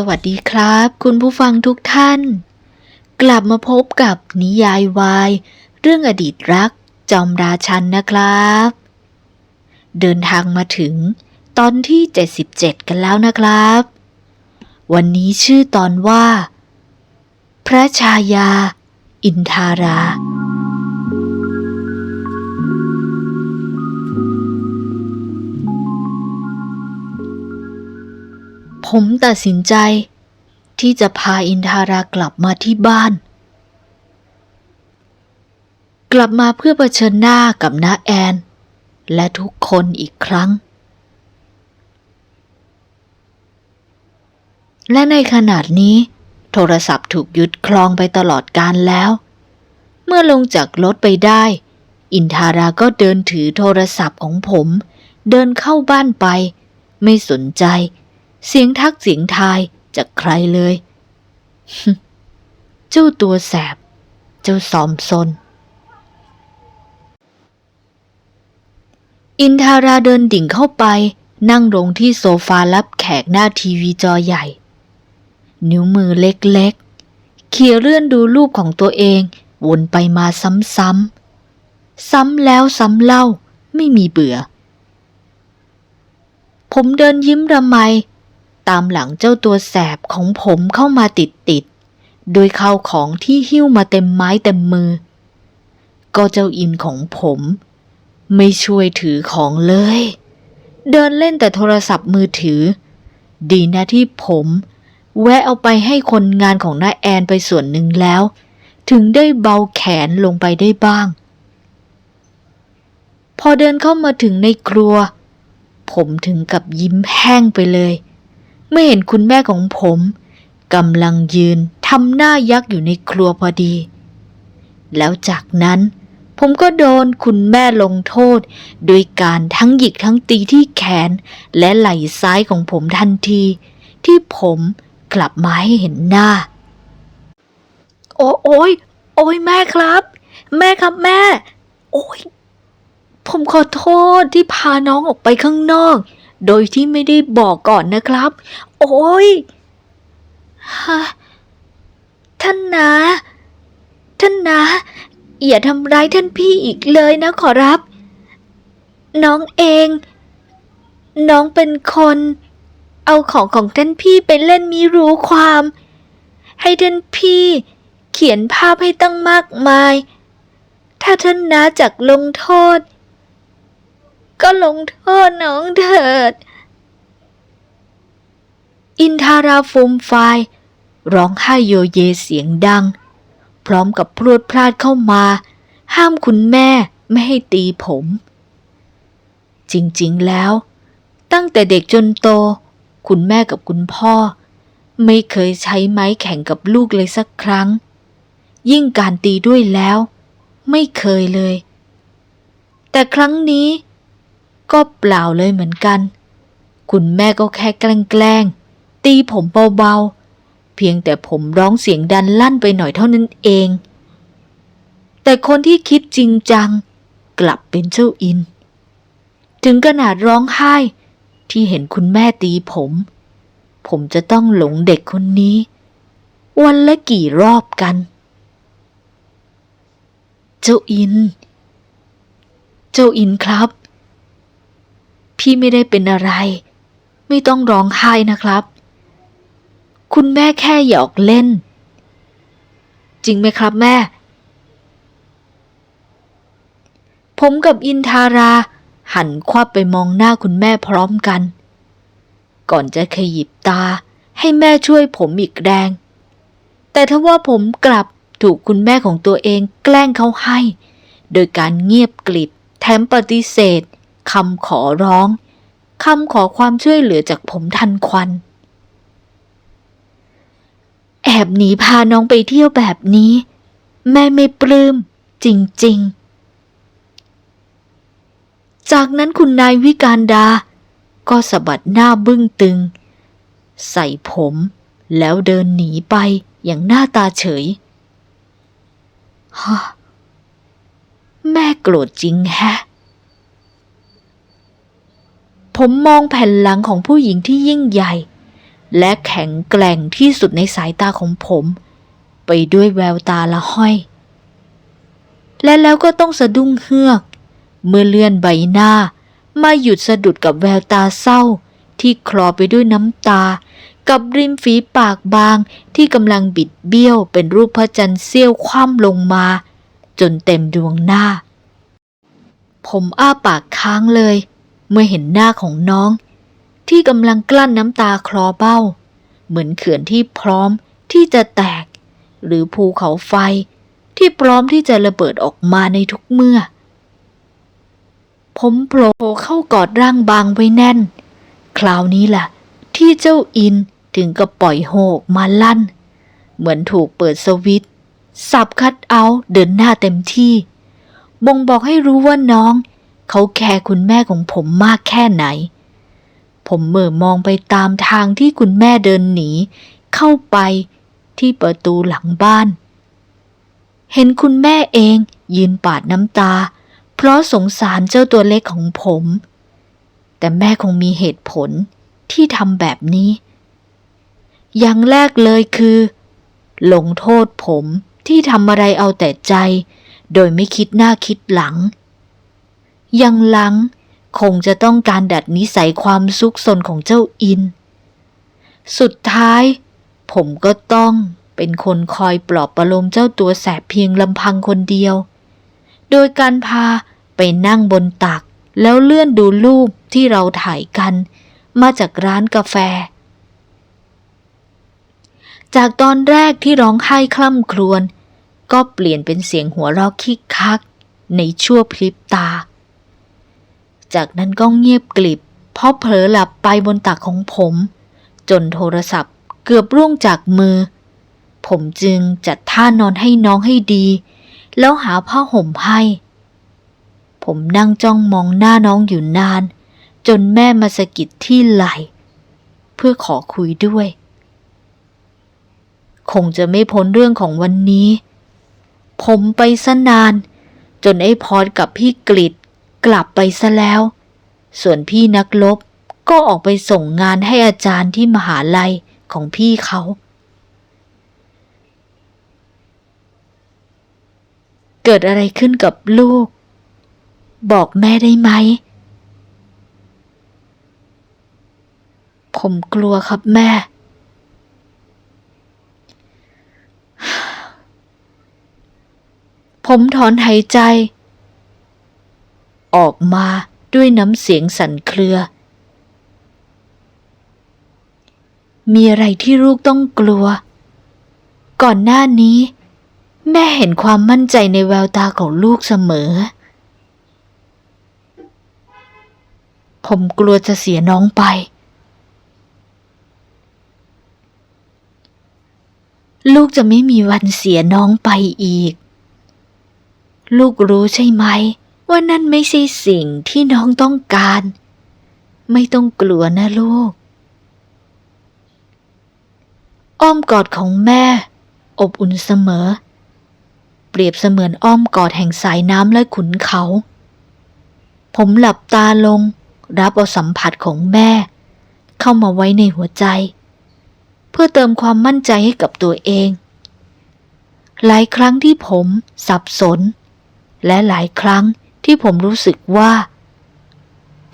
สวัสดีครับ คุณผู้ฟังทุกท่าน กลับมาพบกับนิยายวาย เรื่องอดีตรักจอมราชันนะครับ เดินทางมาถึงตอนที่ 77 กันแล้วนะครับ วันนี้ชื่อตอนว่า พระชายา อินทารา ผมตัดสินใจ ที่จะพาอินทารากลับมาที่บ้าน กลับมาเพื่อเผชิญหน้ากับน้าแอน และทุกคนอีกครั้ง และในขนาดนี้โทรศัพท์ถูกยึดคลองไปตลอดการแล้ว เมื่อลงจากรถไปได้ อินทาราก็เดินถือโทรศัพท์ของผม เดินเข้าบ้านไป ไม่สนใจ เสียงทักเสียงทายจากใครเลย เจ้าตัวแสบ เจ้าซอมซน อินทาราเดินดิ่งเข้าไป นั่งลงที่โซฟารับแขกหน้าทีวีจอใหญ่ นิ้วมือเล็กๆ เขี่ยเลื่อนดูรูปของตัวเอง วนไปมาซ้ำๆ ซ้ำแล้วซ้ำเล่าไม่มีเบื่อ ผมเดินยิ้มระไม ตามหลังเจ้าตัวแสบของผมเข้ามาติดติดๆโดยข้าวของที่หิ้วมาเต็มไม้เต็มมือ ก็เจ้าอินของผม ไม่ช่วยถือของเลย เดินเล่นแต่โทรศัพท์มือถือ ดีนะที่ผม แวะเอาไปให้คนงานของน้าแอนไปส่วนหนึ่งแล้ว ถึงได้เบาแขนลงไปได้บ้าง พอเดินเข้ามาถึงในครัว ผมถึงกับยิ้มแห้งไปเลย เมื่อเห็นคุณแม่ของผมกำลังยืนทำหน้ายักษ์อยู่ในครัวพอดี แล้วจากนั้นผมก็โดนคุณแม่ลงโทษโดยการทั้งหยิกทั้งตีที่แขนและไหล่ซ้ายของผมทันที ที่ผมกลับมาให้เห็นหน้า โอ้โอยโอ้ยแม่ครับ แม่ครับแม่ โอ้ยผมขอโทษที่พาน้องออกไปข้างนอก โดยที่ไม่ได้บอกก่อนนะครับ โอ้ยฮะท่านนะ ท่านนะอย่าทำร้ายท่านพี่อีกเลยนะขอรับ น้องเอง น้องเป็นคน เอาของของท่านพี่ไปเล่นมีรู้ความ ให้ท่านพี่เขียนภาพให้ตั้งมากมาย ถ้าท่านนาจากลงโทษ ก็ลงโทษน้องเถิด อินทาราฟูมไฟร้องไห้โยเยเสียงดัง พร้อมกับพรวดพลาดเข้ามา ห้ามคุณแม่ไม่ให้ตีผม จริงๆแล้ว ตั้งแต่เด็กจนโต คุณแม่กับคุณพ่อ ไม่เคยใช้ไม้แข่งกับลูกเลยสักครั้ง ยิ่งการตีด้วยแล้ว ไม่เคยเลย แต่ครั้งนี้ ก็เปล่าเลยเหมือนกัน คุณแม่ก็แค่แกล้งๆตีผมเบาๆ เพียงแต่ผมร้องเสียงดันลั่นไปหน่อยเท่านั้นเอง แต่คนที่คิดจริงจัง กลับเป็นเจ้าอิน ถึงขนาดร้องไห้ ที่เห็นคุณแม่ตีผม ผมจะต้องหลงเด็กคนนี้ วันละกี่รอบกัน เจ้าอิน เจ้าอินครับ พี่ไม่ได้เป็นอะไร ไม่ต้องร้องไห้นะครับ คุณแม่แค่หยอกเล่น จริงไหมครับแม่ ผมกับอินทารา หันควับไปมองหน้าคุณแม่พร้อมกัน ก่อนจะขยิบตาให้แม่ช่วยผมอีกแรง แต่ถ้าว่าผมกลับถูกคุณแม่ของตัวเองแกล้งเขาให้ โดยการเงียบกลิบแถมปฏิเสธ คำขอร้องคำขอความช่วยเหลือจากผมทันควัน แอบหนีพาน้องไปเที่ยวแบบนี้ แม่ไม่ปลื้ม จริง ๆ จากนั้นคุณนายวิการดา ก็สะบัดหน้าบึ้งตึง ใส่ผมแล้วเดินหนีไปอย่างหน้าตาเฉยฮะแม่โกรธจริงแฮะ ผมมองแผ่นหลังของผู้หญิงที่ยิ่งใหญ่ และแข็งแกร่งที่สุดในสายตาของผม ไปด้วยแววตาละห้อย และแล้วก็ต้องสะดุ้งเฮือก เมื่อเลื่อนใบหน้า มาหยุดสะดุดกับแววตาเศร้า ที่คลอไปด้วยน้ำตา กับริมฝีปากบางที่กำลังบิดเบี้ยวเป็นรูปพระจันทร์เสี้ยวคว่ำลงมา จนเต็มดวงหน้า ผมอ้าปากค้างเลย เมื่อเห็นหน้าของน้อง ที่กำลังกลั้นน้ำตาคลอเบ้า เหมือนเขื่อนที่พร้อมที่จะแตก หรือภูเขาไฟที่พร้อมที่จะระเบิดออกมาในทุกเมื่อ ผมโผล่เข้ากอดร่างบางไว้แน่น คราวนี้ล่ะที่เจ้าอินถึงกับปล่อยโฮกมาลั่น เหมือนถูกเปิดสวิตสับคัดเอาท์เดินหน้าเต็มที่ บ่งบอกให้รู้ว่าน้อง เขาแคร์คุณแม่ของผมมากแค่ไหน ผมเหม่อมองไปตามทางที่คุณแม่เดินหนี เข้าไปที่ประตูหลังบ้าน เห็นคุณแม่เองยืนปาดน้ำตา เพราะสงสารเจ้าตัวเล็กของผม แต่แม่คงมีเหตุผลที่ทำแบบนี้ อย่างแรกเลยคือ ลงโทษผมที่ทำอะไรเอาแต่ใจ โดยไม่คิดหน้าคิดหลัง ยังหลัง คงจะต้องการดัดนิสัยความซุกซนของเจ้าอิน สุดท้าย ผมก็ต้องเป็นคนคอยปลอบประโลมเจ้าตัวแสบเพียงลำพังคนเดียว โดยการพาไปนั่งบนตัก แล้วเลื่อนดูรูปที่เราถ่ายกัน มาจากร้านกาแฟ จากตอนแรกที่ร้องไห้คล่ำครวญก็เปลี่ยนเป็นเสียงหัวเราะคิกคัก ในชั่วพริบตา จากนั้นก็เงียบกลิบเพราะเผลอหลับไปบนตักของผม จนโทรศัพท์เกือบร่วงจากมือ ผมจึงจัดท่านอนให้น้องให้ดี แล้วหาผ้าห่มให้ ผมนั่งจ้องมองหน้าน้องอยู่นาน จนแม่มาสะกิดที่ไหล่เพื่อขอคุยด้วย คงจะไม่พ้นเรื่องของวันนี้ ผมไปซะนาน จนไอ้พอดกับพี่กลิด กลับไปซะแล้ว ส่วนพี่นักลบก็ออกไปส่งงานให้อาจารย์ที่มหาลัยของพี่เขา เกิดอะไรขึ้นกับลูก บอกแม่ได้ไหม ผมกลัวครับแม่ ผมถอนหายใจ ออกมาด้วยน้ำเสียงสั่นเครือ มีอะไรที่ลูกต้องกลัว ก่อนหน้านี้ แม่เห็นความมั่นใจในแววตาของลูกเสมอ ผมกลัวจะเสียน้องไป ลูกจะไม่มีวันเสียน้องไปอีก ลูกรู้ใช่ไหม ว่านั่นไม่ใช่สิ่งที่น้องต้องการ ไม่ต้องกลัวนะลูก อ้อมกอดของแม่ อบอุ่นเสมอ เปรียบเสมือนอ้อมกอดแห่งสายน้ำและขุนเขา ผมหลับตาลง รับเอาสัมผัสของแม่ เข้ามาไว้ในหัวใจ เพื่อเติมความมั่นใจให้กับตัวเอง หลายครั้งที่ผมสับสนและหลายครั้ง ที่ผมรู้สึกว่า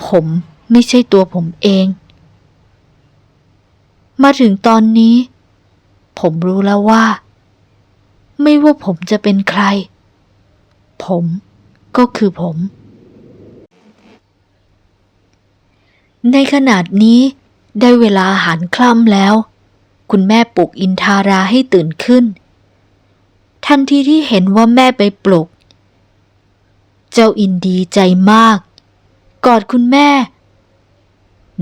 ผมไม่ใช่ตัวผมเอง มาถึงตอนนี้ ผมรู้แล้วว่า ไม่ว่าผมจะเป็นใคร ผมก็คือผม ในขนาดนี้ได้เวลาอาหารคล่ำแล้ว คุณแม่ปลุกอินทาราให้ตื่นขึ้น ทันทีที่เห็นว่าแม่ไปปลุก เจ้าอินดีใจมาก กอดคุณแม่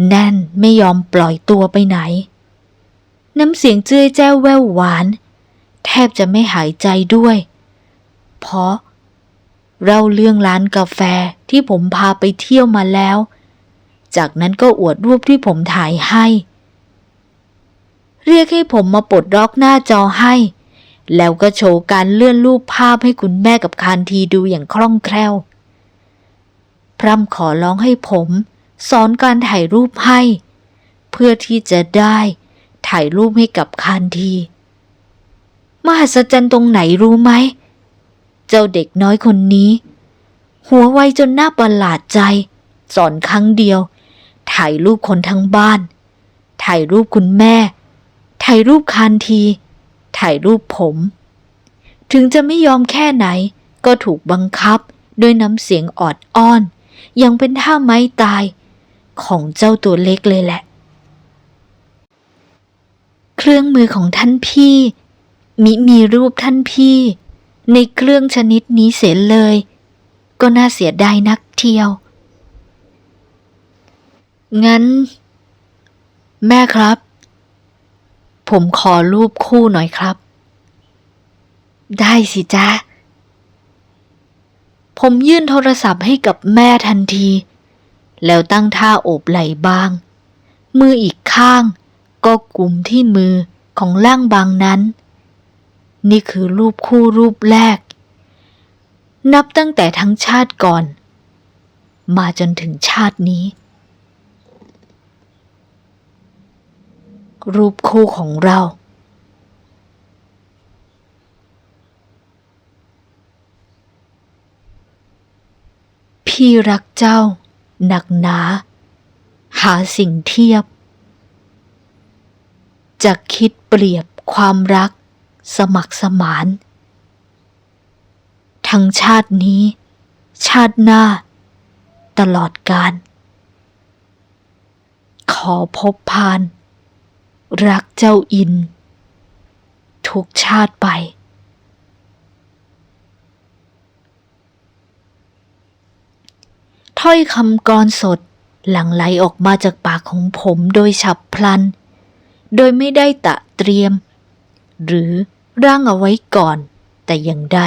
แน่นไม่ยอมปล่อยตัวไปไหน น้ำเสียงเจ้ยแจ้วแววหวาน แทบจะไม่หายใจด้วย เพราะเราเรื่องร้านกาแฟที่ผมพาไปเที่ยวมาแล้ว จากนั้นก็อวดรูปที่ผมถ่ายให้ เรียกให้ผมมาปลดล็อกหน้าจอให้ แล้วก็โชว์การเลื่อนรูปภาพให้คุณแม่กับคานทีดูอย่างคล่องแคล่ว พร่ำขอร้องให้ผม สอนการถ่ายรูปให้ เพื่อที่จะได้ถ่ายรูปให้กับคานที มหัศจรรย์ตรงไหนรู้ไหม เจ้าเด็กน้อยคนนี้ หัวไวจนน่าประหลาดใจ สอนครั้งเดียว ถ่ายรูปคนทั้งบ้าน ถ่ายรูปคุณแม่ ถ่ายรูปคานที ถ่ายรูปผม ถึงจะไม่ยอมแค่ไหน ก็ถูกบังคับด้วยน้ำเสียงออดอ้อน ยังเป็นท่าไม้ตาย ของเจ้าตัวเล็กเลยแหละ เครื่องมือของท่านพี่ มิมีรูปท่านพี่ ในเครื่องชนิดนี้เสียเลย ก็น่าเสียดายนักเที่ยว งั้น แม่ครับ ผมขอรูปคู่หน่อยครับ ได้สิจ๊ะผมยื่นโทรศัพท์ให้กับแม่ทันที แล้วตั้งท่าโอบไหล่บาง มืออีกข้างก็กุมที่มือของร่างบางนั้น นี่คือรูปคู่รูปแรก นับตั้งแต่ทั้งชาติก่อน มาจนถึงชาตินี้ รูปคู่ของเรา พี่รักเจ้า หนักหนา หาสิ่งเทียบ จะคิดเปรียบความรัก สมัครสมาน ทั้งชาตินี้ ชาติหน้า ตลอดกาลขอพบพาน รักเจ้าอิน ทุกชาติไป ถ้อยคำกรสดหลั่งไหลออกมาจากปากของผมโดยฉับพลัน โดยไม่ได้ตะเตรียม หรือร่างเอาไว้ก่อน แต่อย่างใด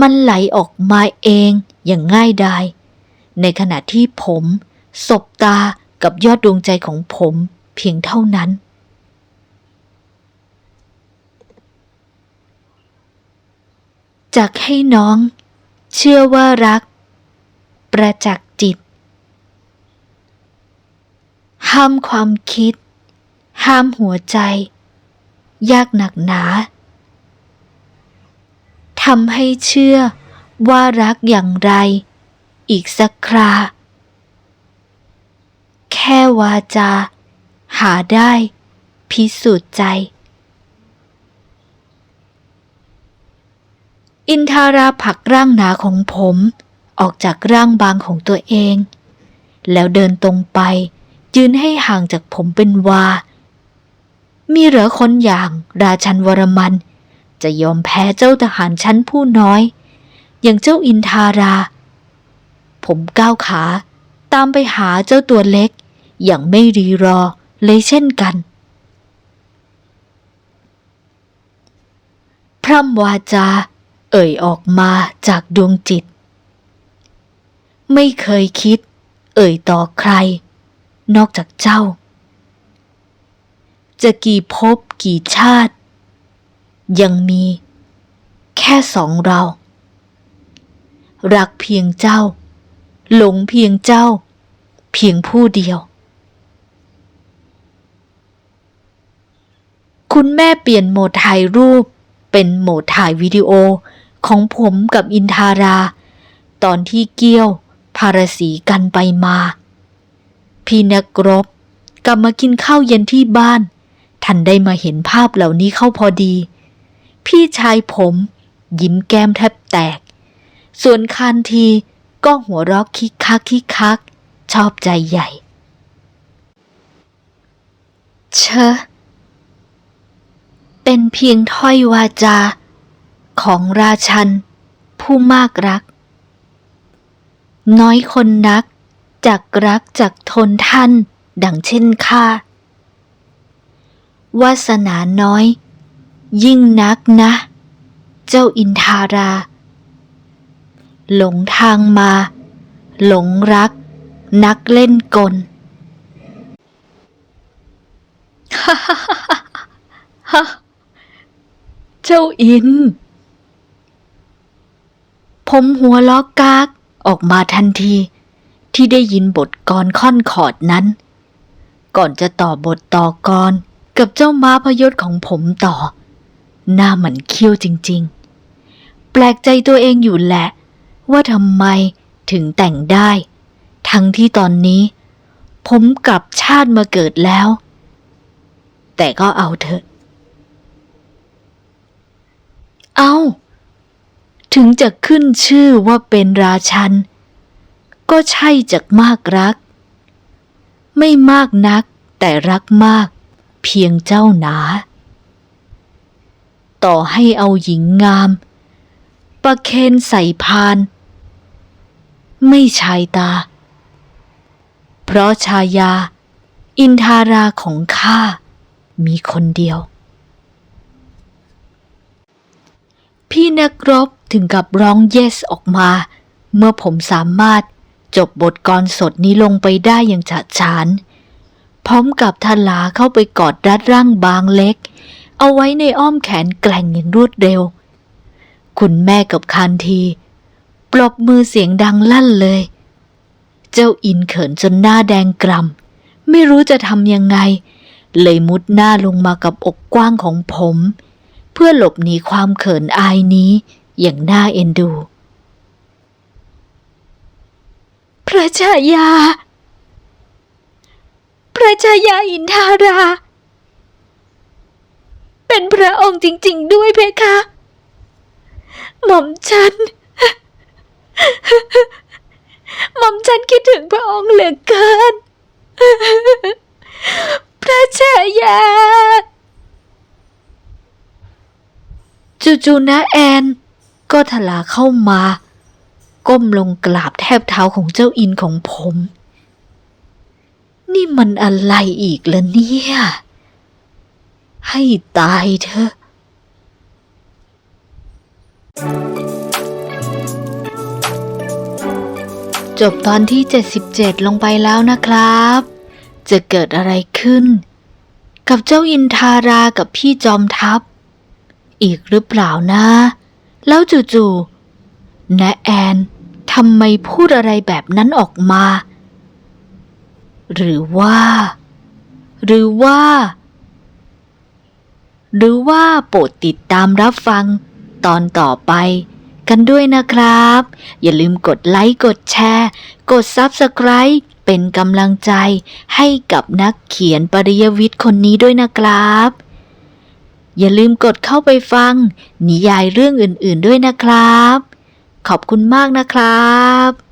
มันไหลออกมาเองอย่างง่ายดาย ในขณะที่ผม สบตากับยอดดวงใจของผม พียงเท่านั้น จากให้น้อง เชื่อว่ารัก ประจักษ์จิต ห้ามความคิด ห้ามหัวใจ ยากหนักหนาทำให้เชื่อว่ารักอย่างไร อีกสักครา แค่วาจา หาได้ พิสูจน์ใจ อินทาราผลักร่างหนาของผมออกจากร่างบางของตัวเอง แล้วเดินตรงไป ยืนให้ห่างจากผมเป็นวา มีเหลือคนอย่างราชันวรมัน จะยอมแพ้เจ้าทหารชั้นผู้น้อย อย่างเจ้าอินทารา ผมก้าวขา ตามไปหาเจ้าตัวเล็ก อย่างไม่รีรอ เลยเช่นกัน พร่ำวาจา เอ่ยออกมาจากดวงจิต ไม่เคยคิด เอ่ยต่อใคร นอกจากเจ้า จะกี่ภพกี่ชาติ ยังมี แค่สองเรา รักเพียงเจ้า หลงเพียงเจ้า เพียงผู้เดียว คุณแม่เปลี่ยนโหมดถ่ายรูป เป็นโหมดถ่ายวิดีโอ ของผมกับอินทารา ตอนที่เกี้ยวพารสีกันไปมา พี่นักรบกลับมากินข้าวเย็นที่บ้านทันได้มาเห็นภาพเหล่านี้เข้าพอดี พี่ชายผมยิ้มแก้มแทบแตก ส่วนคานทีก็หัวเราะคิกคักคิกคัก ชอบใจใหญ่ เชอะ เป็นเพียงถ้อยวาจา ของราชัน ผู้มากรัก น้อยคนนักจากรักจากทนท่าน ดังเช่นข้าวาสนาน้อย ยิ่งนักนะ เจ้าอินทารา หลงทางมา หลงรัก นักเล่นกล เจ้าอิน ผมหัวล้อกกากออกมาทันที ที่ได้ยินบทกรค่อนขอดนั้น ก่อนจะต่อบทต่อกรกับเจ้าม้าพยศของผมต่อ หน้าเหมันเคี้ยวจริง ๆ แปลกใจตัวเองอยู่แหละ ว่าทำไมถึงแต่งได้ ทั้งที่ตอนนี้ ผมกลับชาติมาเกิดแล้ว แต่ก็เอาเถอะ เอา ถึงจะขึ้นชื่อว่าเป็นราชัน ก็ใช่จากมากรัก ไม่มากนักแต่รักมาก เพียงเจ้าหนา ต่อให้เอาหญิงงาม ประเคนใส่พาน ไม่ชายตา เพราะชายา อินทาราของข้ามีคนเดียว พี่นักรบถึงกับร้องเยสออกมา เมื่อผมสามารถจบบทกรสดนี้ลงไปได้อย่างฉะฉาน พร้อมกับทลาเข้าไปกอดรัดร่างบางเล็ก เอาไว้ในอ้อมแขนแกล่งอย่างรวดเร็ว คุณแม่กับคานทีปลบมือเสียงดังลั่นเลย เจ้าอินเขินจนหน้าแดงกล่ำไม่รู้จะทำยังไง เลยมุดหน้าลงมากับอกกว้างของผมเพื่อหลบหนีความเขินอายนี้อย่างน่าเอ็นดู พระชายา พระชายาอินทารา เป็นพระองค์จริง ๆ ด้วยเพคะ หม่อมฉัน หม่อมฉันคิดถึงพระองค์เหลือเกิน พระชายา จู่ๆนะแอน ก็ทลาเข้ามา ก้มลงกราบแทบเท้าของเจ้าอินของผม นี่มันอะไรอีกล่ะเนี่ย ให้ตายเถอะจบตอนที่ 77 ลงไปแล้วนะครับ จะเกิดอะไรขึ้น กับเจ้าอินทารากับพี่จอมทัพ อีกหรือเปล่านะ แล้วจู่ๆนะแอนทำไมพูดอะไรแบบนั้นออกมา หรือว่า หรือว่า หรือว่าโปรดติดตามรับฟังตอนต่อไปกันด้วยนะครับ อย่าลืมกดไลค์ กดแชร์ กด Subscribe เป็นกำลังใจให้กับนักเขียนปริยวิทย์คนนี้ด้วยนะครับ อย่าลืมกดเข้าไปฟัง นิยายเรื่องอื่นๆด้วยนะครับ ขอบคุณมากนะครับ